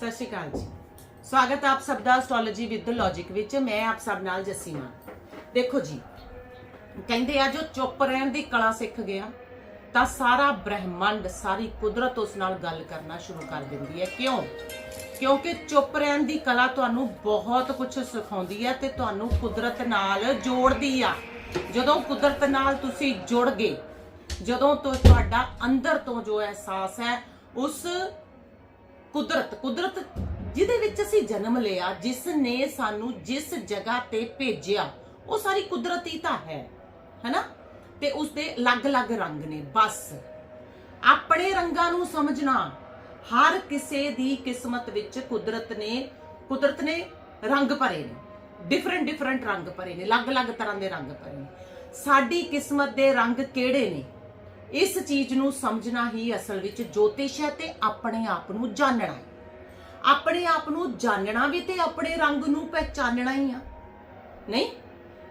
ਸਤਿ ਸ਼੍ਰੀ ਅਕਾਲ ਜੀ। ਸਵਾਗਤ ਆਪ ਸਭ ਦਾ ਐਸਟ੍ਰੋਲੋਜੀ ਵਿਦ ਲੌਜੀਕ ਵਿੱਚ। ਮੈਂ ਆਪ ਸਭ ਨਾਲ ਜੱਸੀ ਮਾਨ। ਦੇਖੋ ਜੀ, ਕਹਿੰਦੇ ਆ, ਜੋ ਚੁੱਪ ਰਹਿਣ ਦੀ ਕਲਾ ਸਿੱਖ ਗਿਆ, ਤਾਂ ਸਾਰਾ ਬ੍ਰਹਿਮੰਡ, ਸਾਰੀ ਕੁਦਰਤ ਉਸ ਨਾਲ ਗੱਲ ਕਰਨਾ ਸ਼ੁਰੂ ਕਰ ਦਿੰਦੀ ਹੈ। ਕਿਉਂ? ਕਿਉਂਕਿ ਚੁੱਪ ਰਹਿਣ ਦੀ ਕਲਾ ਤੁਹਾਨੂੰ ਬਹੁਤ ਕੁਝ ਸਿਖਾਉਂਦੀ ਹੈ ਤੇ ਤੁਹਾਨੂੰ ਕੁਦਰਤ ਨਾਲ ਜੋੜਦੀ ਆ। ਜਦੋਂ ਕੁਦਰਤ ਨਾਲ ਤੁਸੀਂ ਜੁੜ ਗਏ, ਜਦੋਂ ਤੋਂ, ਤੁਹਾਡਾ ਅੰਦਰ ਤੋਂ ਜੋ ਅਹਿਸਾਸ ਹੈ, ਉਸ ਕੁਦਰਤ ਕੁਦਰਤ ਜਿਹਦੇ ਵਿੱਚ ਅਸੀਂ ਜਨਮ ਲਿਆ ਜਿਸ ਨੇ ਸਾਨੂੰ ਜਿਸ ਜਗ੍ਹਾ ਤੇ ਭੇਜਿਆ, ਉਹ ਸਾਰੀ ਕੁਦਰਤੀ ਤਾਂ ਹੈ, ਹੈਨਾ? ਤੇ ਉਸ ਦੇ ਅਲੱਗ-ਅਲੱਗ ਰੰਗ ਨੇ, ਬਸ। ਆਪਣੇ ਰੰਗਾਂ ਨੂੰ ਸਮਝਣਾ, ਹਰ ਕਿਸੇ ਦੀ ਕਿਸਮਤ ਵਿੱਚ ਕੁਦਰਤ ਨੇ ਕੁਦਰਤ ਨੇ ਰੰਗ ਭਰੇ ਨੇ ਡਿਫਰੈਂਟ ਡਿਫਰੈਂਟ ਰੰਗ ਭਰੇ ਨੇ, ਅਲੱਗ-ਅਲੱਗ ਤਰ੍ਹਾਂ ਦੇ ਰੰਗ ਭਰੇ ਨੇ। ਸਾਡੀ ਕਿਸਮਤ ਦੇ ਰੰਗ ਕਿਹੜੇ ਨੇ? ਇਸ ਚੀਜ਼ ਨੂੰ ਸਮਝਣਾ ਹੀ ਅਸਲ ਵਿੱਚ ਜੋਤਿਸ਼ ਹੈ ਤੇ ਆਪਣੇ ਆਪ ਨੂੰ ਜਾਣਨਾ ਹੈ। ਆਪਣੇ ਆਪ ਨੂੰ ਜਾਣਨਾ ਵੀ ਤੇ ਆਪਣੇ ਰੰਗ ਨੂੰ ਪਹਿਚਾਨਣਾ ਹੀ ਆ। ਨਹੀਂ?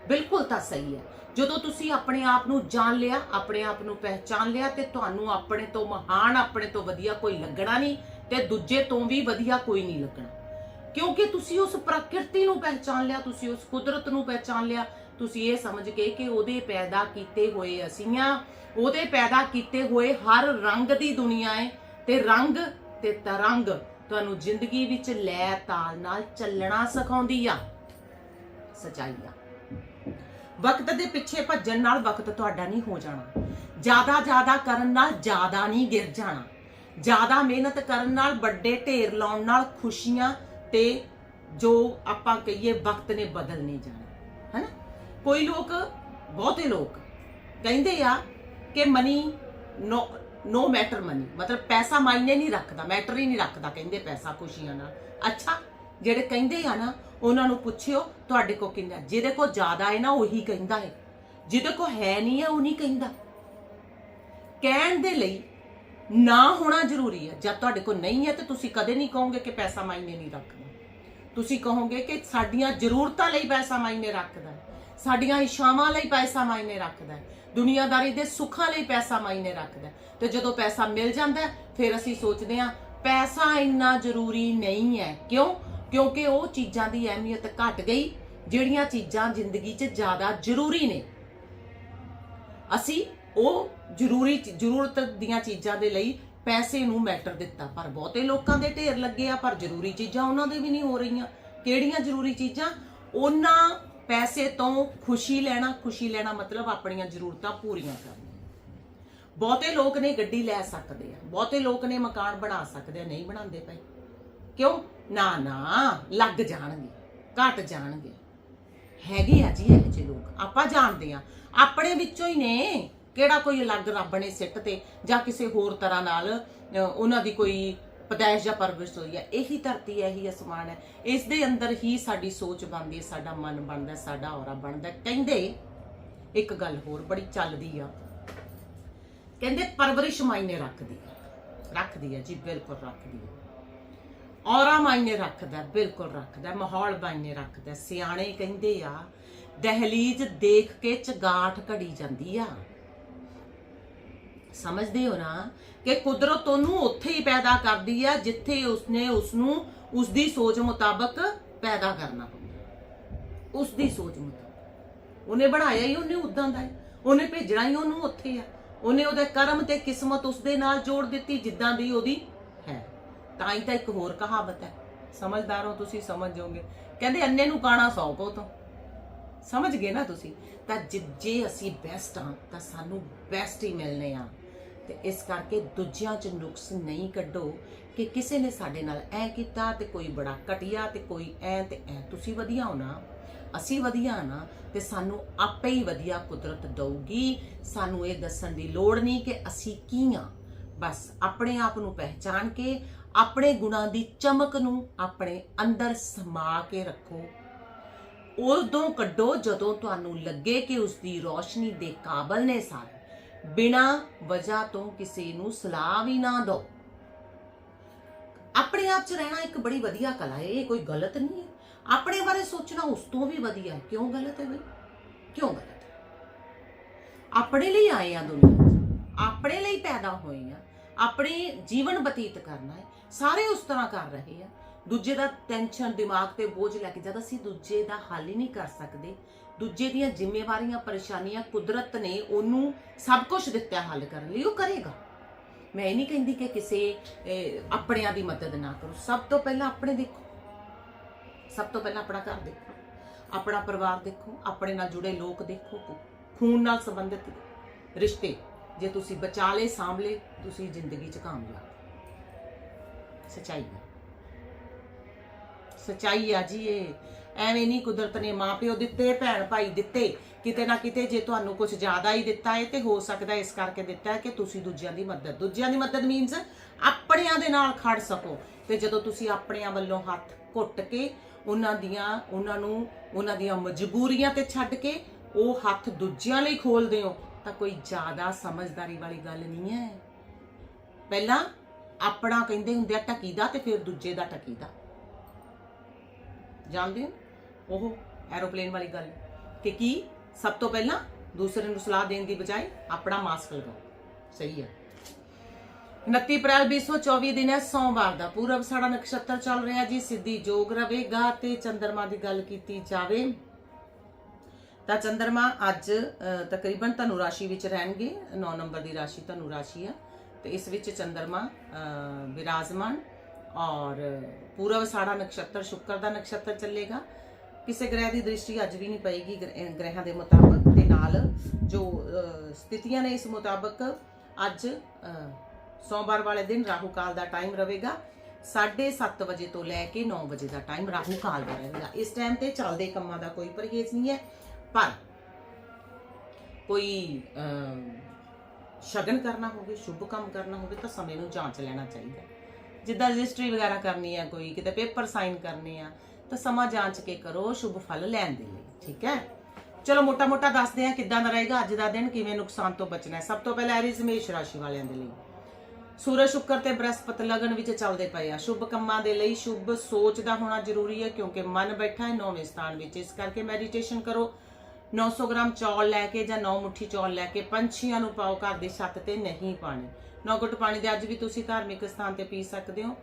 ਬਿਲਕੁਲ ਤਾਂ ਸਹੀ ਹੈ। ਜਦੋਂ ਤੁਸੀਂ ਆਪਣੇ ਆਪ ਨੂੰ ਜਾਣ ਲਿਆ, ਆਪਣੇ ਆਪ ਨੂੰ ਪਹਿਚਾਨ ਲਿਆ ਤੇ ਤੁਹਾਨੂੰ ਆਪਣੇ ਤੋਂ ਮਹਾਨ, ਆਪਣੇ ਤੋਂ ਵਧੀਆ ਕੋਈ ਲੱਗਣਾ ਨਹੀਂ ਤੇ ਦੂਜੇ ਤੋਂ ਵੀ ਵਧੀਆ ਕੋਈ ਨਹੀਂ ਲੱਗਣਾ। ਕਿਉਂਕਿ ਤੁਸੀਂ ਉਸ ਪ੍ਰਕਿਰਤੀ ਨੂੰ ਪਹਿਚਾਨ ਲਿਆ, ਤੁਸੀਂ ਉਸ ਕੁਦਰਤ ਨੂੰ ਪਹਿਚਾਨ ਲਿਆ ਤੁਸੀਂ ਇਹ ਸਮਝ ਕੇ ਕਿ ਉਹਦੇ ਪੈਦਾ ਕੀਤੇ ਹੋਏ ਅਸੀਂ ਆ ਉਹਦੇ ਪੈਦਾ ਕੀਤੇ ਹੋਏ ਹਰ ਰੰਗ ਦੀ ਦੁਨੀਆ ਹੈ ਤੇ ਰੰਗ ਤੇ ਤਰੰਗ ਤੁਹਾਨੂੰ ਜ਼ਿੰਦਗੀ ਵਿੱਚ ਲੈ ਤਾਲ ਨਾਲ ਚੱਲਣਾ ਸਿਖਾਉਂਦੀ ਆ। ਸਚਾਈ ਆ ਵਕਤ ਦੇ ਪਿੱਛੇ ਭੱਜਣ ਨਾਲ ਵਕਤ ਤੁਹਾਡਾ ਨਹੀਂ ਹੋ ਜਾਣਾ। ਜ਼ਿਆਦਾ ਜ਼ਿਆਦਾ ਕਰਨ ਨਾਲ ਜ਼ਿਆਦਾ ਨਹੀਂ ਗਿਰ ਜਾਣਾ। ਜ਼ਿਆਦਾ ਮਿਹਨਤ ਕਰਨ ਨਾਲ ਵੱਡੇ ਢੇਰ ਲਾਉਣ ਨਾਲ ਖੁਸ਼ੀਆਂ ਤੇ ਜੋ ਆਪਾਂ ਕਹੀਏ ਵਕਤ ਨੇ ਬਦਲ ਨਹੀਂ ਜਾਣਾ। ਕੋਈ ਲੋਕ, ਬਹੁਤੇ ਲੋਕ ਕਹਿੰਦੇ ਆ ਕਿ money no no matter money ਮਤਲਬ ਪੈਸਾ ਮਾਇਨੇ ਨਹੀਂ ਰੱਖਦਾ ਮੈਟਰ ਹੀ ਨਹੀਂ ਰੱਖਦਾ ਕਹਿੰਦੇ ਪੈਸਾ ਖੁਸ਼ੀਆਂ ਨਾਲ। ਅੱਛਾ, ਜਿਹੜੇ ਕਹਿੰਦੇ ਆ ਨਾ, ਉਹਨਾਂ ਨੂੰ ਪੁੱਛਿਓ ਤੁਹਾਡੇ ਕੋ ਕਿੰਨਾ, ਜਿਹਦੇ ਕੋ ਜ਼ਿਆਦਾ ਹੈ ਨਾ, ਉਹੀ ਕਹਿੰਦਾ ਹੈ। ਜਿਹਦੇ ਕੋ ਹੈ ਨਹੀਂ ਹੈ ਉਹ ਨਹੀਂ ਕਹਿੰਦਾ। ਕਹਿਣ ਦੇ ਲਈ ਨਾ ਹੋਣਾ ਜ਼ਰੂਰੀ ਹੈ। ਜਦ ਤੁਹਾਡੇ ਕੋ ਨਹੀਂ ਹੈ, ਤੇ ਤੁਸੀਂ ਕਦੇ ਨਹੀਂ ਕਹੋਗੇ ਕਿ ਪੈਸਾ ਮਾਇਨੇ ਨਹੀਂ ਰੱਖਦਾ। ਤੁਸੀਂ ਕਹੋਗੇ ਕਿ ਸਾਡੀਆਂ ਜ਼ਰੂਰਤਾਂ ਲਈ ਪੈਸਾ ਮਾਇਨੇ ਰੱਖਦਾ ਸਾਡੀਆਂ ਇਸ਼ਾਵਾਂ ਲਈ ਪੈਸਾ ਮਾਇਨੇ ਰੱਖਦਾ ਹੈ। ਦੁਨੀਆਦਾਰੀ ਦੇ ਸੁੱਖਾਂ ਲਈ ਪੈਸਾ ਮਾਇਨੇ ਰੱਖਦਾ ਹੈ। ਤੇ ਜਦੋਂ ਪੈਸਾ ਮਿਲ ਜਾਂਦਾ ਹੈ, ਫਿਰ ਅਸੀਂ ਸੋਚਦੇ ਹਾਂ ਪੈਸਾ ਇੰਨਾ ਜ਼ਰੂਰੀ ਨਹੀਂ ਹੈ। ਕਿਉਂ? ਕਿਉਂਕਿ ਉਹ ਚੀਜ਼ਾਂ ਦੀ ਅਹਿਮੀਅਤ ਘਟ ਗਈ ਜਿਹੜੀਆਂ ਚੀਜ਼ਾਂ ਜ਼ਿੰਦਗੀ 'ਚ ਜ਼ਿਆਦਾ ਜ਼ਰੂਰੀ ਨੇ। ਅਸੀਂ ਉਹ ਜ਼ਰੂਰੀ ਜ਼ਰੂਰਤ ਦੀਆਂ ਚੀਜ਼ਾਂ ਦੇ ਲਈ ਪੈਸੇ ਨੂੰ ਮੈਟਰ ਦਿੱਤਾ। ਪਰ ਬਹੁਤੇ ਲੋਕਾਂ ਦੇ ਢੇਰ ਲੱਗੇ ਆ ਪਰ ਜ਼ਰੂਰੀ ਚੀਜ਼ਾਂ ਉਹਨਾਂ ਦੇ ਵੀ ਨਹੀਂ ਹੋ ਰਹੀਆਂ। ਕਿਹੜੀਆਂ ਜ਼ਰੂਰੀ ਚੀਜ਼ਾਂ? ਉਹਨਾਂ ਪੈਸੇ ਤੋਂ ਖੁਸ਼ੀ ਲੈਣਾ ਖੁਸ਼ੀ ਲੈਣਾ ਮਤਲਬ ਆਪਣੀਆਂ ਜ਼ਰੂਰਤਾਂ ਪੂਰੀਆਂ ਕਰਨੀਆਂ। ਬਹੁਤੇ ਲੋਕ ਨੇ ਗੱਡੀ ਲੈ ਸਕਦੇ ਆ। ਬਹੁਤੇ ਲੋਕ ਨੇ ਮਕਾਨ ਬਣਾ ਸਕਦੇ ਆ। ਨਹੀਂ ਬਣਾਉਂਦੇ ਪਏ ਕਿਉਂ? ਨਾ ਨਾ, ਲੱਗ ਜਾਣਗੇ, ਘਟ ਜਾਣਗੇ। ਹੈਗੇ ਆ ਜੀ ਇਹੋ ਜਿਹੇ ਲੋਕ। ਆਪਾਂ ਜਾਣਦੇ ਆ। ਆਪਣੇ ਵਿੱਚੋਂ ਹੀ ਨੇ। ਕਿਹੜਾ ਕੋਈ ਅਲੱਗ ਰੱਬ ਨੇ ਸਿੱਟ ਤੇ ਜਾਂ ਕਿਸੇ ਹੋਰ ਤਰ੍ਹਾਂ ਨਾਲ ਉਹਨਾਂ ਦੀ ਕੋਈ ਪਦਾਇਸ਼ ਜਾਂ ਪਰਵਿਸ਼ ਹੋਈ ਹੈ ਇਹੀ ਧਰਤੀ ਹੈ, ਇਹੀ ਅਸਮਾਨ ਹੈ। ਇਸ ਦੇ ਅੰਦਰ ਹੀ ਸਾਡੀ ਸੋਚ ਬਣਦੀ ਹੈ, ਸਾਡਾ ਮਨ ਬਣਦਾ ਸਾਡਾ ਔਰਾ ਬਣਦਾ ਕਹਿੰਦੇ ਇੱਕ ਗੱਲ ਹੋਰ ਬੜੀ ਚੱਲਦੀ ਆ। ਕਹਿੰਦੇ ਪਰਵਰਿਸ਼ ਮਾਇਨੇ ਰੱਖਦੀ ਰੱਖਦੀ ਹੈ ਜੀ, ਬਿਲਕੁਲ ਰੱਖਦੀ ਹੈ ਔਰਾ ਮਾਇਨੇ ਰੱਖਦਾ ਬਿਲਕੁਲ ਰੱਖਦਾ ਮਾਹੌਲ ਮਾਇਨੇ ਰੱਖਦਾ ਸਿਆਣੇ ਕਹਿੰਦੇ ਆ, ਦਹਲੀਜ਼ ਦੇਖ ਕੇ ਚਗਾਠ ਘੜੀ ਜਾਂਦੀ ਆ। ਸਮਝਦੇ ਹੋ ਨਾ ਕਿ ਕੁਦਰਤ ਉਹਨੂੰ ਉੱਥੇ ਹੀ ਪੈਦਾ ਕਰਦੀ ਆ, ਜਿੱਥੇ ਉਸਨੇ ਉਸ ਨੂੰ ਉਸ ਦੀ ਸੋਚ ਮੁਤਾਬਕ ਪੈਦਾ ਕਰਨਾ ਹੁੰਦਾ। ਉਸ ਦੀ ਸੋਚ ਮੁਤਾਬਕ। ਉਹਨੇ ਬਣਾਇਆ ਹੀ, ਉਹਨੇ ਉਦਾਂ ਦਾ ਹੈ। ਉਹਨੇ ਭੇਜਣਾ ਹੀ ਉਹਨੂੰ ਉੱਥੇ ਆ। ਉਹਨੇ ਉਹਦੇ ਕਰਮ ਤੇ ਕਿਸਮਤ ਉਸਦੇ ਨਾਲ ਜੋੜ ਦਿੱਤੀ, ਜਿੱਦਾਂ ਦੀ ਉਹਦੀ ਹੈ। ਤਾਂ ਹੀ ਤਾਂ ਇੱਕ ਹੋਰ ਕਹਾਵਤ ਹੈ। ਸਮਝਦਾਰ ਹੋ ਤੁਸੀਂ, ਸਮਝ ਜਾਓਗੇ। ਕਹਿੰਦੇ ਅੰਨੇ ਨੂੰ ਕਾਣਾ ਸੌ ਕੋ ਤੋਂ ਸਮਝ ਗਏ ਨਾ ਤੁਸੀਂ? ਤਾਂ ਜਿ- ਜੇ ਅਸੀਂ ਬੈਸਟ ਹਾਂ, ਤਾਂ ਸਾਨੂੰ ਬੈਸਟ ਹੀ ਮਿਲਨੇ ਆ। ਤੇ ਇਸ ਕਰਕੇ ਦੂਜਿਆਂ 'ਚ ਨੁਕਸ ਨਹੀਂ ਕੱਢੋ ਕਿ ਕਿਸੇ ਨੇ ਸਾਡੇ ਨਾਲ ਐ ਕੀਤਾ ਤੇ ਕੋਈ ਬੜਾ ਘਟਿਆ ਤੇ ਕੋਈ ਐ ਤੇ ਐ। ਤੁਸੀਂ ਵਧੀਆ ਹੋਣਾ ਅਸੀਂ ਵਧੀਆ ਨਾ ਤੇ ਸਾਨੂੰ ਆਪੇ ਹੀ ਵਧੀਆ ਕੁਦਰਤ ਦਊਗੀ। ਸਾਨੂੰ ਇਹ ਦੱਸਣ ਦੀ ਲੋੜ ਨਹੀਂ ਕਿ ਅਸੀਂ ਕੀ ਆ। ਬਸ ਆਪਣੇ ਆਪ ਨੂੰ ਪਹਿਚਾਨ ਕੇ, ਆਪਣੇ ਗੁਣਾਂ ਦੀ ਚਮਕ ਨੂੰ ਆਪਣੇ ਅੰਦਰ ਸਮਾ ਕੇ ਰੱਖੋ। ਉਦੋਂ ਕੱਢੋ ਜਦੋਂ ਤੁਹਾਨੂੰ ਲੱਗੇ ਕਿ ਉਸ ਦੀ ਰੋਸ਼ਨੀ ਦੇ ਕਾਬਲ ਨੇ ਸਾਰੇ। ਬਿਨਾ ਵਜ੍ਹਾ ਤੋਂ ਕਿਸੇ ਨੂੰ ਸਲਾਹ ਵੀ ਨਾ ਦਿਓ। ਆਪਣੇ ਆਪ 'ਚ ਰਹਿਣਾ ਇੱਕ ਬੜੀ ਵਧੀਆ ਕਲਾ ਹੈ, ਇਹ ਕੋਈ ਗਲਤ ਨਹੀਂ ਹੈ। ਆਪਣੇ ਬਾਰੇ ਸੋਚਣਾ ਉਸ ਤੋਂ ਵੀ ਵਧੀਆ ਹੈ। ਕਿਉਂ ਗਲਤ ਹੈ ਬਈ? ਕਿਉਂ ਗਲਤ ਹੈ? ਆਪਣੇ ਲਈ ਆਏ ਆ ਦੁਨੀਆ 'ਚ, ਆਪਣੇ ਲਈ ਪੈਦਾ ਹੋਏ ਆ, ਆਪਣੇ ਜੀਵਨ ਬਤੀਤ ਕਰਨਾ ਹੈ, ਸਾਰੇ ਉਸ ਤਰ੍ਹਾਂ ਕਰ ਰਹੇ ਆ। ਦੂਜੇ ਦਾ ਟੈਨਸ਼ਨ ਦਿਮਾਗ ਤੇ ਬੋਝ ਲੈ ਕੇ ਜਦ ਅਸੀਂ ਦੂਜੇ ਦਾ ਹੱਲ ਹੀ ਨਹੀਂ ਕਰ ਸਕਦੇ, ਦੂਜੇ ਦੀਆਂ ਜ਼ਿੰਮੇਵਾਰੀਆਂ, ਪਰੇਸ਼ਾਨੀਆਂ ਕੁਦਰਤ ਨੇ ਉਹਨੂੰ ਸਭ ਕੁਝ ਦਿੱਤਾ ਹੱਲ ਕਰਨ ਲਈ, ਉਹ ਕਰੇਗਾ। ਮੈਂ ਇਹ ਨਹੀਂ ਕਹਿੰਦੀ ਕਿ ਕਿਸੇ ਆਪਣਿਆਂ ਦੀ ਮਦਦ ਨਾ ਕਰੋ। ਸਭ ਤੋਂ ਪਹਿਲਾਂ ਆਪਣੇ ਦੇਖੋ। ਸਭ ਤੋਂ ਪਹਿਲਾਂ ਆਪਣਾ ਘਰ ਦੇਖੋ। ਆਪਣਾ ਪਰਿਵਾਰ ਦੇਖੋ। ਆਪਣੇ ਨਾਲ ਜੁੜੇ ਲੋਕ ਦੇਖੋ। ਖੂਨ ਨਾਲ ਸੰਬੰਧਿਤ ਰਿਸ਼ਤੇ, ਜੇ ਤੁਸੀਂ ਬਚਾ ਲਏ, ਸਾਂਭ ਲਏ, ਤੁਸੀਂ ਜ਼ਿੰਦਗੀ 'ਚ ਕਾਮਯਾਬ ਸਚਾਈ ਹੈ। ਸਚਾਈ ਆ ਜੀ ਇਹ। ਐਵੇਂ ਨਹੀਂ ਕੁਦਰਤ ਨੇ ਮਾਪਿਓ ਦਿੱਤੇ ਭੈਣ ਭਾਈ ਦਿੱਤੇ। ਕਿਤੇ ਨਾ ਕਿਤੇ ਜੇ ਤੁਹਾਨੂੰ ਕੁਝ ਜ਼ਿਆਦਾ ਹੀ ਦਿੱਤਾ ਹੈ ਤੇ ਹੋ ਸਕਦਾ ਇਸ ਕਰਕੇ ਦਿੱਤਾ ਹੈ ਕਿ ਤੁਸੀਂ ਦੂਜਿਆਂ ਦੀ ਮਦਦ। ਦੂਜਿਆਂ ਦੀ ਮਦਦ ਮੀਨਸ ਆਪਣਿਆਂ ਦੇ ਨਾਲ ਖੜ ਸਕੋ। ਤੇ ਜਦੋਂ ਤੁਸੀਂ ਆਪਣਿਆਂ ਵੱਲੋਂ ਹੱਥ ਘੁੱਟ ਕੇ ਉਹਨਾਂ ਦੀਆਂ, ਉਹਨਾਂ ਨੂੰ, ਉਹਨਾਂ ਦੀਆਂ ਮਜਬੂਰੀਆਂ ਤੇ ਛੱਡ ਕੇ ਉਹ ਹੱਥ ਦੂਜਿਆਂ ਲਈ ਖੋਲਦੇ ਹੋ, ਤਾਂ ਕੋਈ ਜ਼ਿਆਦਾ ਸਮਝਦਾਰੀ ਵਾਲੀ ਗੱਲ ਨਹੀਂ ਹੈ। ਪਹਿਲਾਂ ਆਪਣਾ ਕਹਿੰਦੇ ਹੁੰਦੇ ਆ, ਟਕੀਦਾ ਤੇ ਫਿਰ ਦੂਜੇ ਦਾ ਟਕੀਦਾ। ਜਾਣਦੇ ਹੋ? ਉਹ ਐਰੋਪਲੇਨ ਵਾਲੀ ਗੱਲ। ਕਿ ਕੀ? ਸਭ ਤੋਂ ਪਹਿਲਾਂ ਦੂਸਰੇ ਨੂੰ ਸਲਾਹ ਦੇਣ ਦੀ ਬਜਾਏ ਆਪਣਾ ਮਾਸਕ ਲਗਾਓ। ਸਹੀ ਹੈ। 29 ਅਪ੍ਰੈਲ 2024 ਦਿਨ ਹੈ ਸੋਮਵਾਰ ਦਾ। ਪੂਰਬ ਸਾਡਾ ਨਕਸ਼ਤਰ ਚੱਲ ਰਿਹਾ ਜੀ ਸਿੱਧੀ ਜੋਗ ਰਵੇਗਾ ਤੇ ਚੰਦਰਮਾ ਦੀ ਗੱਲ ਕੀਤੀ ਜਾਵੇ ਤਾਂ ਚੰਦਰਮਾ ਅੱਜ ਅ, ਤਕਰੀਬਨ ਧਨੁ ਰਾਸ਼ੀ ਵਿੱਚ ਰਹਿਣਗੇ। 9 ਨੰਬਰ ਦੀ ਰਾਸ਼ੀ ਧਨੁ ਰਾਸ਼ੀ ਆ। ਤੇ ਇਸ ਵਿੱਚ ਚੰਦਰਮਾ ਅ, ਵਿਰਾਜਮਾਨ ਔਰ ਪੂਰਵ ਸਾੜਾ ਨਕਸ਼ਤਰ, ਸ਼ੁੱਕਰ ਦਾ ਨਕਸ਼ਤਰ ਚੱਲੇਗਾ। ਕਿਸੇ ਗ੍ਰਹਿ ਦੀ ਦ੍ਰਿਸ਼ਟੀ ਅੱਜ ਵੀ ਨਹੀਂ ਪਏਗੀ ਗ੍ਰਹਿ- ਅਹ ਗ੍ਰਹਿਾਂ ਦੇ ਮੁਤਾਬਕ ਤੇ ਨਾਲ। ਜੋ ਸਥਿਤੀਆਂ ਨੇ ਇਸ ਮੁਤਾਬਕ ਅੱਜ ਸੋਮਵਾਰ ਵਾਲੇ ਦਿਨ ਰਾਹੂ ਕਾਲ ਦਾ ਟਾਈਮ ਰਹੇਗਾ। 7:30 ਵਜੇ ਤੋਂ ਲੈ ਕੇ 9 ਵਜੇ ਦਾ ਟਾਈਮ ਰਾਹੂ ਕਾਲ ਦਾ ਰਹੇਗਾ। ਇਸ ਟਾਈਮ ਤੇ ਚੱਲਦੇ ਕੰਮਾਂ ਦਾ ਕੋਈ ਪਰਹੇਜ਼ ਨਹੀਂ ਹੈ, ਪਰ ਕੋਈ ਸ਼ਗਨ ਕਰਨਾ ਹੋਵੇ, ਸ਼ੁਭ ਕੰਮ ਕਰਨਾ ਹੋਵੇ ਤਾਂ ਸਮੇਂ ਨੂੰ ਜਾਂਚ ਲੈਣਾ ਚਾਹੀਦਾ ਹੈ। ਜਿੱਦਾਂ ਰਜਿਸਟਰੀ ਵਗੈਰਾ ਕਰਨੀ ਹੈ ਕੋਈ, ਕਿਤੇ ਪੇਪਰ ਸਾਈਨ ਕਰਨੇ ਆ, ਤਾਂ ਸਮਾਂ ਜਾਂਚ ਕੇ ਕਰੋ, ਸ਼ੁਭ ਫਲ ਲੈਣ ਦੇ ਲਈ, ਠੀਕ ਹੈ? ਚਲੋ ਮੋਟਾ ਮੋਟਾ ਦੱਸਦੇ ਆ ਕਿੱਦਾਂ ਦਾ ਰਹੇਗਾ ਅੱਜ ਦਾ ਦਿਨ, ਕਿਵੇਂ ਨੁਕਸਾਨ ਤੋਂ ਬਚਣਾ ਹੈ। ਸਭ ਤੋਂ ਪਹਿਲਾਂ ਐਰੀਜ਼ ਮੇਸ਼ ਰਾਸ਼ੀ ਵਾਲਿਆਂ ਦੇ ਲਈ। ਸੂਰਜ, ਸ਼ੁਕਰ ਤੇ ਬ੍ਰਹਸਪਤ ਲਗਨ ਵਿੱਚ ਚੱਲਦੇ ਪਏ ਆ। ਸ਼ੁਭ ਕੰਮਾਂ ਦੇ ਲਈ ਸ਼ੁਭ ਸੋਚ ਦਾ ਹੋਣਾ ਜ਼ਰੂਰੀ ਹੈ, ਕਿਉਂਕਿ ਮਨ ਬੈਠਾ ਹੈ ਨੌਵੇਂ ਸਥਾਨ ਵਿੱਚ। ਇਸ ਕਰਕੇ ਮੈਡੀਟੇਸ਼ਨ ਕਰੋ। 900 ਗ੍ਰਾਮ ਚੌਲ ਲੈ ਕੇ ਜਾਂ 9 ਮੁੱਠੀ ਚੌਲ ਲੈ ਕੇ ਪੰਛੀਆਂ ਨੂੰ ਪਾਓ, ਘਰ ਦੀ ਛੱਤ ਤੇ ਨਹੀਂ ਪਾਣੀ। ਨੌ ਘੁੱਟ ਪਾਣੀ ਦੇ ਅੱਜ ਵੀ ਤੁਸੀਂ ਧਾਰਮਿਕ ਸਥਾਨ ਤੇ ਪੀ ਸਕਦੇ ਹੋ।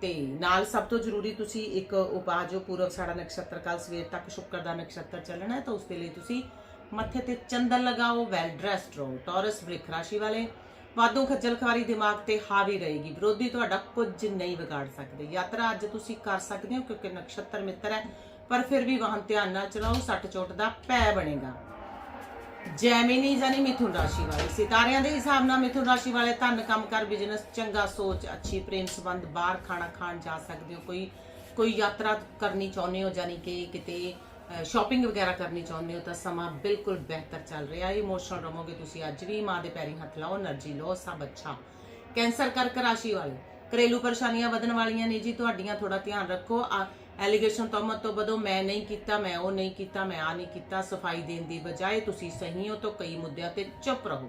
ਤੇ ਨਾਲ ਸਭ ਤੋਂ ਜ਼ਰੂਰੀ ਤੁਸੀਂ ਇੱਕ ਉਪਾਅ ਜੋ ਪੂਰਵ ਸਾੜਾ ਨਕਸ਼ਤਰ ਕੱਲ ਸਵੇਰ ਤੱਕ ਸ਼ੁੱਕਰ ਦਾ ਨਕਸ਼ਤਰ ਚੱਲਣਾ ਹੈ, ਤਾਂ ਉਸ ਦੇ ਲਈ ਤੁਸੀਂ ਮੱਥੇ ਤੇ ਚੰਦਨ ਲਗਾਓ ਵੈਲ ਡਰੈਸਡ ਰਹੋ। ਟੌਰਸ ਬ੍ਰਿਕ ਰਾਸ਼ੀ ਵਾਲੇ, ਵਾਧੂ ਖੱਜਲ ਖਵਾਰੀ ਦਿਮਾਗ ਤੇ ਹਾਵੀ ਰਹੇਗੀ। ਵਿਰੋਧੀ ਤੁਹਾਡਾ ਕੁਝ ਨਹੀਂ ਵਿਗਾੜ ਸਕਦੇ। ਯਾਤਰਾ ਅੱਜ ਤੁਸੀਂ ਕਰ ਸਕਦੇ ਹੋ, ਕਿਉਂਕਿ ਨਕਸ਼ਤਰ ਮਿੱਤਰ ਹੈ, ਪਰ ਫਿਰ ਵੀ ਵਾਹਨ ਧਿਆਨ ਨਾਲ ਚਲਾਓ ਸੱਟ ਚੋਟ ਦਾ ਭੈ ਬਣੇਗਾ। ਜੈਮਿਨੀ ਜਾਨੀ ਮਿਥੁਨ ਰਾਸ਼ੀ ਵਾਲੇ। ਸਿਤਾਰਿਆਂ ਦੇ ਹਿਸਾਬ ਨਾਲ ਮਿਥੁਨ ਰਾਸ਼ੀ ਵਾਲੇ ਧਨ ਕੰਮਕਾਰ ਬਿਜ਼ਨਸ ਚੰਗਾ ਸੋਚ, ਅੱਛੀ ਪ੍ਰੇਮ ਸੰਬੰਧ, ਬਾਹਰ ਖਾਣਾ ਖਾਣ ਜਾ ਸਕਦੇ ਹੋ, ਕੋਈ ਕੋਈ ਯਾਤਰਾ ਕਰਨੀ ਚਾਹੁੰਦੇ ਹੋ ਜਾਨੀ ਕਿ ਕਿਤੇ ਸ਼ਾਪਿੰਗ ਵਗੈਰਾ ਕਰਨੀ ਚਾਹੁੰਦੇ ਹੋ, ਤਾਂ ਸਮਾਂ ਬਿਲਕੁਲ ਬਿਹਤਰ ਚੱਲ ਰਿਹਾ। ਹੈ ਇਮੋਸ਼ਨਲ ਰਹੋਗੇ ਤੁਸੀਂ ਅੱਜ ਵੀ, ਮਾਂ ਦੇ ਪੈਰੀਂ ਹੱਥ ਲਾਓ, એનર્ਜੀ ਲਓ, ਸਭ ਅੱਛਾ। ਕੈਂਸਰ ਕਰਕ ਰਾਸ਼ੀ ਵਾਲੇ। ਘਰੇਲੂ ਪਰੇਸ਼ਾਨੀਆਂ ਵਧਣ ਵਾਲੀਆਂ ਨੇ ਜੀ, ਤੁਹਾਡੀਆਂ ਥੋੜਾ ਧਿਆਨ ਰੱਖੋ। ਐਲੀਗੇਸ਼ਨ ਤੋਮਤ ਤੋਂ ਬਦੋ ਮੈਂ ਨਹੀਂ ਕੀਤਾ, ਮੈਂ ਉਹ ਨਹੀਂ ਕੀਤਾ, ਮੈਂ ਆ ਨਹੀਂ ਕੀਤਾ, ਸਫ਼ਾਈ ਦੇਣ ਦੀ ਬਜਾਏ ਤੁਸੀਂ ਸਹੀ ਹੋ ਤਾਂ ਕਈ ਮੁੱਦਿਆਂ ਤੇ ਚੁੱਪ ਰਹੋ।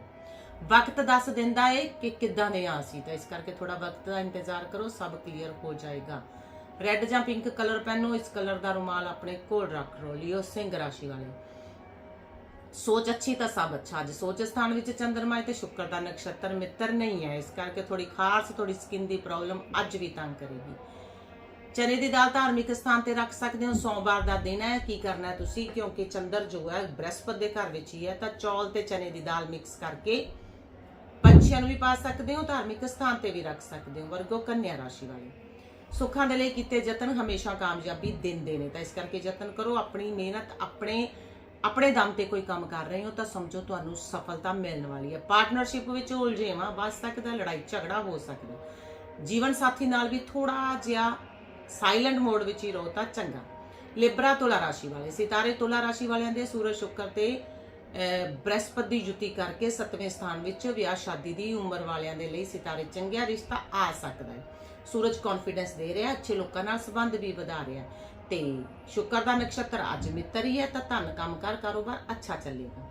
ਵਕਤ ਦੱਸ ਦਿੰਦਾ ਏ ਕਿ ਕਿੱਦਾਂ ਦੇ ਆ ਸੀ ਤਾਂ ਇਸ ਕਰਕੇ ਥੋੜਾ ਵਕਤ ਦਾ ਇੰਤਜ਼ਾਰ ਕਰੋ, ਸਭ ਕਲੀਅਰ ਹੋ ਜਾਏਗਾ। ਰੈੱਡ ਜਾਂ ਪਿੰਕ ਕਲਰ ਪਹਿਨੋ, ਇਸ ਕਲਰ ਦਾ ਰੁਮਾਲ ਆਪਣੇ ਕੋਲ ਰੱਖ ਲਓ, ਲਿਓ ਸਿੰਘ ਰਾਸ਼ੀ ਵਾਲੇ। ਸੋਚ ਅੱਛੀ ਤਾਂ ਸਭ ਅੱਛਾ, ਅੱਜ ਸੋਚ ਸਥਾਨ ਵਿੱਚ ਚੰਦਰਮਾ ਹੈ ਤੇ ਸ਼ੁੱਕਰ ਦਾ ਨਕਸ਼ਤਰ ਮਿੱਤਰ ਨਹੀਂ ਹੈ, ਇਸ ਕਰਕੇ ਥੋੜੀ ਖਾਸ ਥੋੜੀ ਸਕਿਨ ਦੀ ਪ੍ਰੋਬਲਮ ਅੱਜ ਵੀ ਤੰਗ ਕਰੇਗੀ। ਚਨੇ ਦੀ ਦਾਲ ਧਾਰਮਿਕ ਸਥਾਨ ਤੇ ਰੱਖ ਸਕਦੇ ਹੋ। ਸੋਮਵਾਰ ਦਾ ਦਿਨ ਹੈ। ਕੀ ਕਰਨਾ ਤੁਸੀਂ? ਕਿਉਂਕਿ ਚੰਦਰ ਜੋ ਹੈ ਬ੍ਰਹਸਪਤ ਦੇ ਘਰ ਵਿੱਚ ਹੀ ਹੈ। ਤਾਂ ਚੌਲ ਤੇ ਚਨੇ ਦੀ ਦਾਲ ਮਿਕਸ ਕਰਕੇ ਪੰਛੀਆਂ ਨੂੰ ਵੀ ਪਾ ਸਕਦੇ ਹੋ, ਧਾਰਮਿਕ ਸਥਾਨ ਤੇ ਵੀ ਰੱਖ ਸਕਦੇ ਹੋ। ਵਰਗੋ ਕੰਨਿਆ ਰਾਸ਼ੀ ਵਾਲੇ। ਸੁੱਖਾਂ ਦੇ ਲਈ ਕੀਤੇ ਯਤਨ ਹਮੇਸ਼ਾ ਕਾਮਯਾਬੀ ਦਿੰਦੇ ਨੇ। ਤਾਂ ਇਸ ਕਰਕੇ ਯਤਨ ਕਰੋ। ਆਪਣੀ ਮਿਹਨਤ, ਆਪਣੇ ਆਪਣੇ ਦਮ ਤੇ ਕੋਈ ਕੰਮ ਕਰ ਰਹੇ ਹੋ, ਤਾਂ ਸਮਝੋ ਤੁਹਾਨੂੰ ਸਫਲਤਾ ਮਿਲਣ ਵਾਲੀ ਹੈ। ਪਾਰਟਨਰਸ਼ਿਪ ਵਿੱਚ ਉਲਝੇਵਾਂ ਵੱਜ ਸਕਦਾ, ਲੜਾਈ ਝਗੜਾ ਹੋ ਸਕਦਾ। ਜੀਵਨ ਸਾਥੀ ਨਾਲ ਵੀ ਥੋੜਾ ਜਿਹਾ ਸਾਇਲੈਂਟ ਮੋਡ ਵਿੱਚ ਹੀ ਰਹੋ ਤਾਂ ਚੰਗਾ। ਲਿਬਰਾ ਤੁਲਾ ਰਾਸ਼ੀ ਵਾਲੇ ਸਿਤਾਰੇ ਤੁਲਾ ਰਾਸ਼ੀ ਵਾਲਿਆਂ ਦੇ ਸੂਰਜ ਸ਼ੁੱਕਰ ਤੇ ਅਹ, ਦੀ ਜੁਤੀ ਕਰਕੇ 7ਵੇਂ ਸਥਾਨ ਵਿੱਚ ਵਿਆਹ ਸ਼ਾਦੀ ਦੀ ਉਮਰ ਵਾਲਿਆਂ ਦੇ ਲਈ ਸਿਤਾਰੇ ਚੰਗਿਆ ਰਿਸ਼ਤਾ ਆ ਸਕਦਾ ਹੈ। ਸੂਰਜ ਕੌਨਫੀਡੈਂਸ ਦੇ ਰਿਹਾ ਅੱਛੇ ਲੋਕਾਂ ਨਾਲ ਸੰਬੰਧ ਵੀ ਵਧਾ ਰਿਹਾ ਤੇ ਸ਼ੁੱਕਰ ਦਾ ਨਕਸ਼ਤਰ ਅੱਜ ਮਿੱਤਰ ਹੀ ਹੈ ਤਾਂ ਧਨ ਕੰਮਕਾਰ ਕਾਰੋਬਾਰ ਅੱਛਾ ਚੱਲੇਗਾ।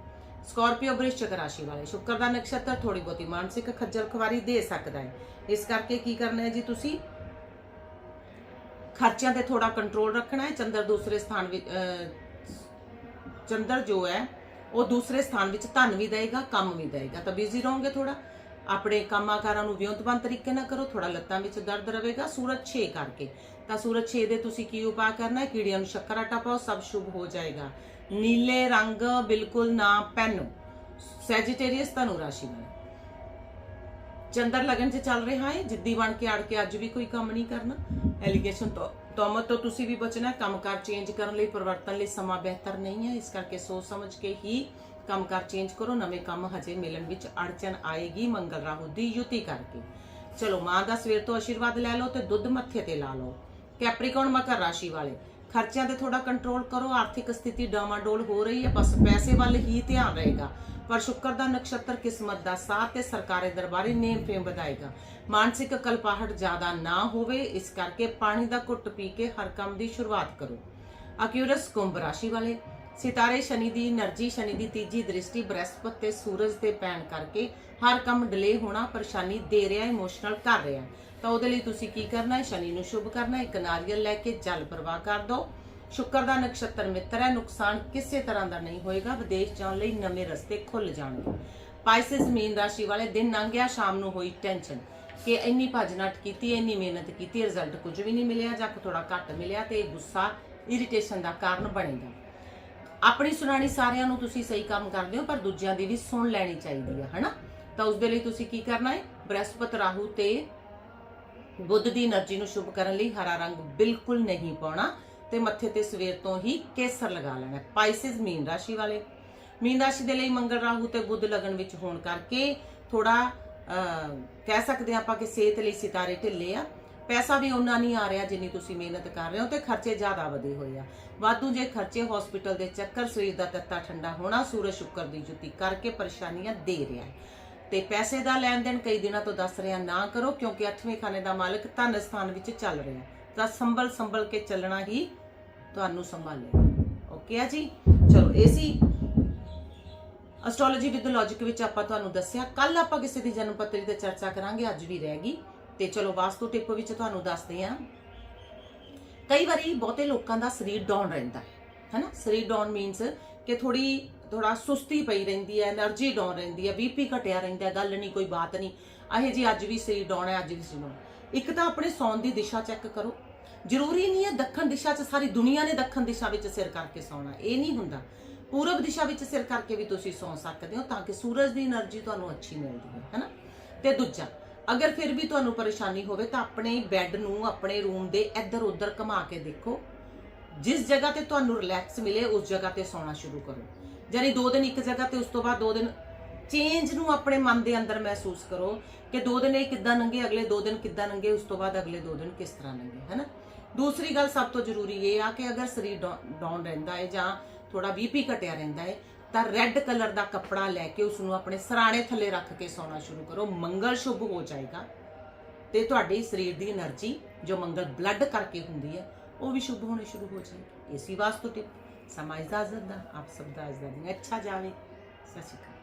ਸਕਾਰਪੀਓ ਬ੍ਰਿਸ਼ਚਿਕ ਰਾਸ਼ੀ ਵਾਲੇ ਸ਼ੁੱਕਰ ਦਾ ਨਕਸ਼ਤਰ ਥੋੜੀ ਬਹੁਤੀ ਮਾਨਸਿਕ ਖੱਜਲ ਖਵਾਰੀ ਦੇ ਸਕਦਾ ਹੈ। ਇਸ ਕਰਕੇ ਕੀ ਕਰਨਾ ਹੈ ਜੀ ਤੁਸੀਂ ਖਰਚਿਆਂ ਤੇ ਥੋੜਾ ਕੰਟਰੋਲ ਰੱਖਣਾ ਹੈ। ਚੰਦਰ ਦੂਸਰੇ ਸਥਾਨ ਵਿੱਚ ਚੰਦਰ ਜੋ ਹੈ, ਉਹ ਦੂਸਰੇ ਸਥਾਨ ਵਿੱਚ ਧਨ ਵੀ ਦੇਗਾ ਕੰਮ ਵੀ ਦੇਗਾ ਤਾਂ ਬਿਜ਼ੀ ਰਹੋਗੇ ਥੋੜਾ ਆਪਣੇ ਕੰਮਾਕਾਰਾਂ ਨੂੰ ਵਿਉਂਤਬੰਦ ਤਰੀਕੇ ਨਾਲ ਕਰੋ। ਥੋੜਾ ਲੱਤਾਂ ਵਿੱਚ ਦਰਦ ਰਹੇਗਾ। ਸੂਰਜ 6 ਕਰਕੇ। ਤਾਂ ਸੂਰਜ 6 ਦੇ ਤੁਸੀਂ ਕੀ ਉਪਾਅ ਕਰਨਾ ਹੈ? ਕੀੜੀਆਂ ਨੂੰ ਸ਼ੱਕਰ ਆਟਾ ਪਾਓ, ਸਭ ਸ਼ੁਭ ਹੋ ਜਾਏਗਾ। ਨੀਲੇ ਰੰਗ ਬਿਲਕੁਲ ਨਾ ਪਹਿਨੋ। ਸੈਜੀਟੇਰੀਅਸ ਧਨੁ ਰਾਸ਼ੀ ਵਾਲੇ ਚੰਦਰ ਲਗਨ 'ਚ ਚੱਲ ਰਿਹਾ ਹੈ ਜਿੱਦੀ ਬਣ ਕੇ ਅੜ ਕੇ ਅੱਜ ਵੀ ਕੋਈ ਕੰਮ ਨਹੀਂ ਕਰਨਾ। ਐਲੀਗੇਸ਼ਨ ਤੋਂ, ਤੋਮਤ ਤੋਂ ਤੁਸੀਂ ਵੀ ਬਚਣਾ, ਕੰਮਕਾਰ ਚੇਂਜ ਕਰਨ ਲਈ, ਪਰਿਵਰਤਨ ਲਈ ਸਮਾਂ ਬਿਹਤਰ ਨਹੀਂ ਹੈ। ਇਸ ਕਰਕੇ ਸੋਚ ਸਮਝ ਕੇ ਹੀ ਕੰਮਕਾਰ ਚੇਂਜ ਕਰੋ, ਨਵੇਂ ਕੰਮ ਹਜੇ ਮਿਲਣ ਵਿੱਚ ਅੜਚਨ ਆਏਗੀ, ਮੰਗਲ ਰਾਹੂ ਦੀ ਯੁਤੀ ਕਰਕੇ। ਚਲੋ, ਮਾਂ ਦਾ ਸਵੇਰ ਤੋਂ ਆਸ਼ੀਰਵਾਦ ਲੈ ਲਓ ਤੇ ਦੁੱਧ ਮੱਥੇ ਤੇ ਲਾ ਲਓ। ਕੈਪਰੀਕੌਨ ਮਕਰ ਰਾਸ਼ੀ ਵਾਲੇ। ਖਰਚਿਆਂ ਤੇ ਥੋੜਾ ਕੰਟਰੋਲ ਕਰੋ, ਆਰਥਿਕ ਸਥਿਤੀ ਡਾਮਾਡੋਲ ਹੋ ਰਹੀ ਹੈ, ਬਸ ਪੈਸੇ ਵੱਲ ਹੀ ਧਿਆਨ ਰਹੇਗਾ। ਪਰ ਸ਼ੁਕਰ ਦਾ ਨਕਸ਼ਤਰ ਕਿਸਮਤ ਦਾ ਸਾਥ ਤੇ ਸਰਕਾਰੀ ਦਰਬਾਰੀ ਨੇਮ ਫੇਮ ਵਧਾਏਗਾ। ਮਾਨਸਿਕ ਕਲਪਾਹਟ ਜ਼ਿਆਦਾ ਨਾ ਹੋਵੇ, ਇਸ ਕਰਕੇ ਪਾਣੀ ਦਾ ਘੁੱਟ ਪੀ ਕੇ ਹਰ ਕੰਮ ਦੀ ਸ਼ੁਰੂਆਤ ਕਰੋ। ਅਕਿਊਰਸ ਕੁੰਭ ਰਾਸ਼ੀ ਵਾਲੇ। ਸਿਤਾਰੇ ਸ਼ਨੀ ਦੀ, એનર્ਜੀ ਸ਼ਨੀ ਦੀ ਤੀਜੀ ਦ੍ਰਿਸ਼ਟੀ ਬ੍ਰਹਿਸਪਤ ਤੇ ਸੂਰਜ ਤੇ ਪੈਣ ਕਰਕੇ ਹਰ ਕੰਮ ਡਿਲੇ ਹੋਣਾ ਪਰੇਸ਼ਾਨੀ ਦੇ ਰਿਹਾ ਇਮੋਸ਼ਨਲ ਕਰ ਰਿਹਾ। ਤਾਂ ਉਹਦੇ ਲਈ ਤੁਸੀਂ ਕੀ ਕਰਨਾ ਹੈ? ਸ਼ਨੀ ਨੂੰ ਸ਼ੁਭ ਕਰਨਾ ਹੈ। ਇੱਕ ਨਾਰੀਅਲ ਲੈ ਕੇ ਜਲ ਪ੍ਰਵਾਹ ਕਰ ਦਿਓ। ਸ਼ੁਕਰ ਦਾ ਨਕਸ਼ਤਰ ਮਿੱਤਰ ਹੈ। ਨੁਕਸਾਨ ਕਿਸੇ ਤਰ੍ਹਾਂ ਦਾ ਨਹੀਂ ਹੋਏਗਾ। ਵਿਦੇਸ਼ ਜਾਣ ਲਈ ਨਵੇਂ ਰਸਤੇ ਖੁੱਲ ਜਾਣਗੇ। ਪਾਈਸਿਸ ਮੀਨ ਰਾਸ਼ੀ ਵਾਲੇ ਦਿਨ ਲੰਘਿਆ ਸ਼ਾਮ ਨੂੰ ਹੋਈ ਟੈਨਸ਼ਨ ਕਿ ਇੰਨੀ ਭਜਨਟ ਕੀਤੀ, ਇੰਨੀ ਮਿਹਨਤ ਕੀਤੀ ਰਿਜ਼ਲਟ ਕੁਝ ਵੀ ਨਹੀਂ ਮਿਲਿਆ ਜਾਂ ਥੋੜਾ ਘੱਟ ਮਿਲਿਆ ਤੇ ਗੁੱਸਾ ਇਰੀਟੇਸ਼ਨ ਦਾ ਕਾਰਨ ਬਣੇਗਾ। ਆਪਣੀ ਸੁਣਾਣੀ ਸਾਰਿਆਂ ਨੂੰ ਤੁਸੀਂ ਸਹੀ ਕੰਮ ਕਰਦੇ ਹੋ, ਪਰ ਦੂਜਿਆਂ ਦੀ ਵੀ ਸੁਣ ਲੈਣੀ ਚਾਹੀਦੀ ਹੈ, ਹਨਾ? ਤਾਂ ਉਸ ਦੇ ਲਈ ਤੁਸੀਂ ਕੀ ਕਰਨਾ ਹੈ? ਬ੍ਰਹਸਪਤ ਰਾਹੂ ਤੇ ਬੁੱਧ ਦੀ એનર્ਜੀ ਨੂੰ ਸ਼ੁਭ ਕਰਨ ਲਈ ਹਰਾ ਰੰਗ ਬਿਲਕੁਲ ਨਹੀਂ ਪਾਉਣਾ ਤੇ ਮੱਥੇ ਤੇ ਸਵੇਰ ਤੋਂ ਹੀ ਕੇਸਰ ਲਗਾ ਲੈਣਾ ਪਾਈਸਿਸ ਮੀਨ ਰਾਸ਼ੀ ਵਾਲੇ। ਮੀਨ ਰਾਸ਼ੀ ਦੇ ਲਈ ਮੰਗਲ ਰਾਹੂ ਤੇ ਬੁੱਧ ਲਗਨ ਵਿੱਚ ਹੋਣ ਕਰਕੇ ਥੋੜਾ ਕਹਿ ਸਕਦੇ ਆਪਾਂ ਕਿ ਸਿਹਤ ਲਈ ਸਿਤਾਰੇ ਢਿੱਲੇ ਆ। ਪੈਸਾ ਵੀ ਉਹਨਾਂ ਨਹੀਂ ਆ ਰਿਹਾ ਜਿੰਨੀ ਤੁਸੀਂ ਮਿਹਨਤ ਕਰ ਰਹੇ ਹੋ ਤੇ ਖਰਚੇ ਜ਼ਿਆਦਾ ਵਧੇ ਹੋਏ ਆ। ਵਾਧੂ ਜੇ ਖਰਚੇ ਹਸਪੀਟਲ ਦੇ ਚੱਕਰ ਸਰੀਰ ਦਾ ਤੱਤਾ ਠੰਡਾ ਹੋਣਾ, ਸੂਰਜ ਸ਼ੁੱਕਰ ਦੀ ਜੁਤੀ ਕਰਕੇ ਪਰੇਸ਼ਾਨੀਆਂ ਦੇ ਰਿਹਾ ਹੈ। ਤੇ ਪੈਸੇ ਦਾ ਲੈਣ ਦੇਣ ਕਈ ਦਿਨਾਂ ਤੋਂ ਦੱਸ ਰਿਹਾ, ਨਾ ਕਰੋ ਕਿਉਂਕਿ ਅੱਠਵੇਂ ਖਾਨੇ ਦਾ ਮਾਲਕ ਧਨ ਸਥਾਨ ਵਿੱਚ ਚੱਲ ਰਿਹਾ ਤਾਂ ਸੰਭਲ ਸੰਭਲ ਕੇ ਚੱਲਣਾ ਹੀ ਤੁਹਾਨੂੰ ਸੰਭਾਲੇ ਓਕੇ ਆ ਜੀ? ਚਲੋ, ਇਹ ਸੀ ਐਸਟ੍ਰੋਲੋਜੀ ਵਿਦ ਲੌਜੀਕ ਵਿੱਚ ਆਪਾਂ ਤੁਹਾਨੂੰ ਦੱਸਿਆ। ਕੱਲ ਆਪਾਂ ਕਿਸੇ ਦੀ ਜਨਮ ਪੱਤਰੀ ਤੇ ਚਰਚਾ ਕਰਾਂਗੇ, ਅੱਜ ਵੀ ਰਹਿ ਗਈ। ਤੇ ਚਲੋ ਵਾਸਤੂ ਟਿਪ ਵਿੱਚ ਤੁਹਾਨੂੰ ਦੱਸਦੇ ਆ ਕਈ ਵਾਰੀ ਬਹੁਤੇ ਲੋਕਾਂ ਦਾ ਸਰੀਰ ਡਾਊਨ ਰਹਿੰਦਾ ਹੈ, ਹੈਨਾ? ਸਰੀਰ ਡਾਊਨ ਮੀਨਸ ਕਿ ਥੋੜੀ ਥੋੜਾ ਸੁਸਤੀ ਪਈ ਰਹਿੰਦੀ ਹੈ એનર્ਜੀ ਡਾਊਨ ਰਹਿੰਦੀ ਹੈ ਬੀਪੀ ਘਟਿਆ ਰਹਿੰਦਾ ਗੱਲ ਨਹੀਂ, ਕੋਈ ਬਾਤ ਨਹੀਂ। ਆਹੇ ਜੀ, ਅੱਜ ਵੀ ਸਰੀਰ ਡਾਊਨ ਹੈ, ਅੱਜ ਵੀ ਸੁਣੋ ਇੱਕ ਤਾਂ ਆਪਣੇ ਸੌਣ ਦੀ ਦਿਸ਼ਾ ਚੈੱਕ ਕਰੋ। ਜ਼ਰੂਰੀ ਨਹੀਂ ਹੈ ਦੱਖਣ ਦਿਸ਼ਾ 'ਚ ਸਾਰੀ ਦੁਨੀਆ ਨੇ ਦੱਖਣ ਦਿਸ਼ਾ ਵਿੱਚ ਸਿਰ ਕਰਕੇ ਸੌਣਾ, ਇਹ ਨਹੀਂ ਹੁੰਦਾ। ਪੂਰਬ ਦਿਸ਼ਾ ਵਿੱਚ ਸਿਰ ਕਰਕੇ ਵੀ ਤੁਸੀਂ ਸੌ ਸਕਦੇ ਹੋ ਤਾਂ ਕਿ ਸੂਰਜ ਦੀ એનર્ਜੀ ਤੁਹਾਨੂੰ ਅੱਛੀ ਮਿਲਦੀ ਹੈ, ਹੈਨਾ? ਤੇ ਦੂਜਾ ਅਗਰ ਫਿਰ ਵੀ ਤੁਹਾਨੂੰ ਪਰੇਸ਼ਾਨੀ ਹੋਵੇ ਤਾਂ ਆਪਣੇ ਬੈੱਡ ਨੂੰ, ਆਪਣੇ ਰੂਮ ਦੇ ਇੱਧਰ ਉੱਧਰ ਘੁਮਾ ਕੇ ਦੇਖੋ। ਜਿਸ ਜਗ੍ਹਾ ਤੇ ਤੁਹਾਨੂੰ ਰਿਲੈਕਸ ਮਿਲੇ, ਉਸ ਜਗ੍ਹਾ ਤੇ ਸੌਣਾ ਸ਼ੁਰੂ ਕਰੋ। ਯਾਨੀ ਦੋ ਦਿਨ ਇੱਕ ਜਗ੍ਹਾ ਤੇ, ਉਸ ਤੋਂ ਬਾਅਦ ਦੋ ਦਿਨ ਚੇਂਜ ਨੂੰ ਆਪਣੇ ਮਨ ਦੇ ਅੰਦਰ ਮਹਿਸੂਸ ਕਰੋ ਕਿ ਦੋ ਦਿਨ ਇਹ ਕਿੱਦਾਂ ਲੰਘੇ ਅਗਲੇ ਦੋ ਦਿਨ ਕਿੱਦਾਂ ਲੰਘੇ ਉਸ ਤੋਂ ਬਾਅਦ ਅਗਲੇ ਦੋ ਦਿਨ ਕਿਸ ਤਰ੍ਹਾਂ ਲੰਘੇ ਹੈਨਾ ਦੂਸਰੀ ਗੱਲ ਸਭ ਤੋਂ ਜ਼ਰੂਰੀ ਇਹ ਆ ਕਿ ਅਗਰ ਸਰੀਰ ਡਾਊਨ ਰਹਿੰਦਾ ਹੈ ਜਾਂ ਥੋੜਾ ਬੀਪੀ ਘਟਿਆ ਰਹਿੰਦਾ ਹੈ ਤਾਂ ਰੈੱਡ ਕਲਰ ਦਾ ਕੱਪੜਾ ਲੈ ਕੇ ਉਸ ਨੂੰ ਆਪਣੇ ਸਰਾਣੇ ਥੱਲੇ ਰੱਖ ਕੇ ਸੌਣਾ ਸ਼ੁਰੂ ਕਰੋ। ਮੰਗਲ ਸ਼ੁਭ ਹੋ ਜਾਏਗਾ ਤੇ ਤੁਹਾਡੇ ਸਰੀਰ ਦੀ એનર્ਜੀ ਜੋ ਮੰਗਲ ਬਲੱਡ ਕਰਕੇ ਹੁੰਦੀ ਹੈ, ਉਹ ਵੀ ਸ਼ੁਭ ਹੋਣੀ ਸ਼ੁਰੂ ਹੋ ਜਾਏਗੀ। ਇਸੇ ਵਾਸਤੇ ਟਿਪ ਸਮਾਜ ਦਾ। ਜ਼ਰਦਾ ਆਪ ਸਭ ਦਾ ਜ਼ਰਦਾ ਅੱਛਾ ਜਾਵੇ। ਸਤਿ ਸ਼੍ਰੀ ਅਕਾਲ।